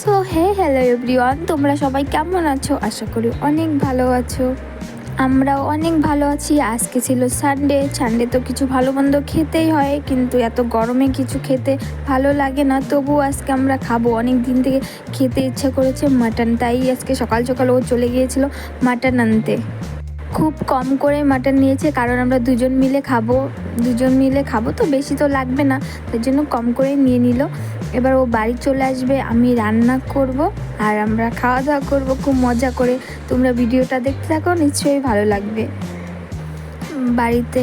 So hey hello everyone তোমরা সবাই কেমন আছো? আশা করি অনেক ভালো আছো। আমরাও অনেক ভালো আছি। আজকে ছিল সানডে সানডে তো কিছু ভালো মন্দ খেতেই হয়, কিন্তু এত গরমে কিছু খেতে ভালো লাগে না। তবু আজকে আমরা খাব। অনেক দিন থেকে খেতে ইচ্ছা করেছে মাটন, তাই আজকে সকাল সকাল ও চলে গিয়েছিল মাটন আনতে। খুব কম করে মাটন নিয়েছে, কারণ আমরা দুজন মিলে খাব। দুজন মিলে খাব তো বেশি তো লাগবে না, তার জন্য কম করে নিয়ে নিল। এবার ও বাড়ি চলে আসবে, আমি রান্না করব আর আমরা খাওয়া দাওয়া করব, খুব মজা করে। তোমরা ভিডিওটা দেখতে থাকো, নিশ্চয়ই ভালো লাগবে। বাড়িতে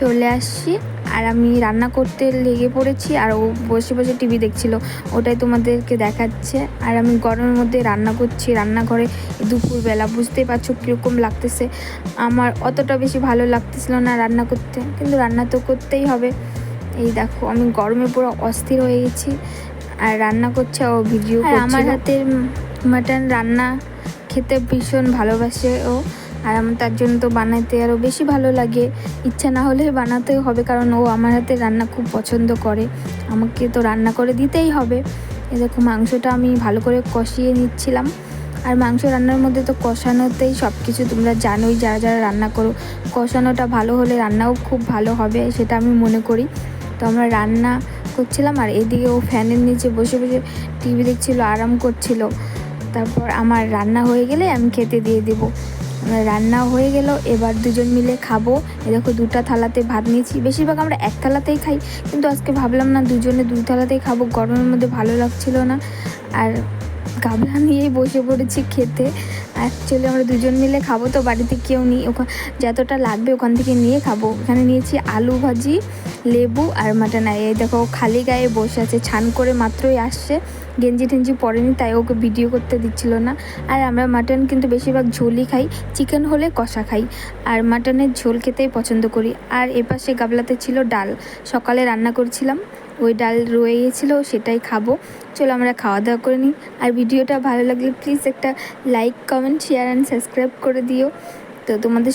চলে আসছি আর আমি রান্না করতে লেগে পড়েছি আর ও বসে বসে টিভি দেখছিল, ওটাই তোমাদেরকে দেখাচ্ছে। আর আমি গরমের মধ্যে রান্না করছি, রান্নাঘরে দুপুরবেলা, বুঝতেই পারছ কীরকম লাগতেছে। আমার অতটা বেশি ভালো লাগতেছিল না রান্না করতে, কিন্তু রান্না তো করতেই হবে। এই দেখো আমি গরমে পুরো অস্থির হয়ে গেছি। আর রান্না করছে ও ভিডিও আর আমার হাতের মাটন রান্না খেতে ভীষণ ভালোবাসে ও। আর আমার তার জন্য তো বানাতে আরও বেশি ভালো লাগে। ইচ্ছা না হলে বানাতেও হবে কারণ ও আমার হাতে রান্না খুব পছন্দ করে। আমাকে তো রান্না করে দিতেই হবে। এ দেখো মাংসটা আমি ভালো করে কষিয়ে নিচ্ছিলাম। আর মাংস রান্নার মধ্যে তো কষানোতেই সব কিছু তোমরা জানোই যারা যারা রান্না করো কষানোটা ভালো হলে রান্নাও খুব ভালো হবে সেটা আমি মনে করি। তো আমরা রান্না করছিলাম আর এদিকে ও ফ্যানের নিচে বসে বসে টিভি দেখছিল, আরাম করছিল। তারপর আমার রান্না হয়ে গেলে আমি খেতে দিয়ে দেবো। রান্না হয়ে গেল, এবার দুজন মিলে খাব। এ দেখো দুটা থালাতে ভাত নিয়েছি। বেশিরভাগ আমরা এক থালাতেই খাই, কিন্তু আজকে ভাবলাম না দুজনে দুই থালাতেই খাব। গরমের মধ্যে ভালো লাগছিল না। আর গাবলা নিয়েই বসে পড়েছি খেতে। অ্যাকচুয়ালি আমরা দুজন মিলে খাব, তো বাড়িতে কেউ নেই। ওখান যতটা লাগবে ওখান থেকে নিয়ে খাব। এখানে নিয়েছি আলু ভাজি, লেবু আর মাটন। আর এই দেখো খালি গায়ে বসে আছে, ছান করে মাত্রই আসছে। গেঞ্জি টেঞ্জি পরেনি, তাই ওকে ভিডিও করতে দিচ্ছিল না। আর আমরা মাটন কিন্তু বেশিরভাগ ঝোলই খাই। চিকেন হলে কষা খাই। আর মাটনের ঝোল খেতেই পছন্দ করি। আর এপাশে গাবলাতে ছিল ডাল। সকালে রান্না করছিলাম। ওই ডাল রয়ে গিয়েছিল সেটাই খাব। চলো আমরা খাওয়া দাওয়া করে নিই। আর ভিডিওটা ভালো লাগলে প্লিজ একটা like comment share and subscribe করে দিও। তো তোমাদের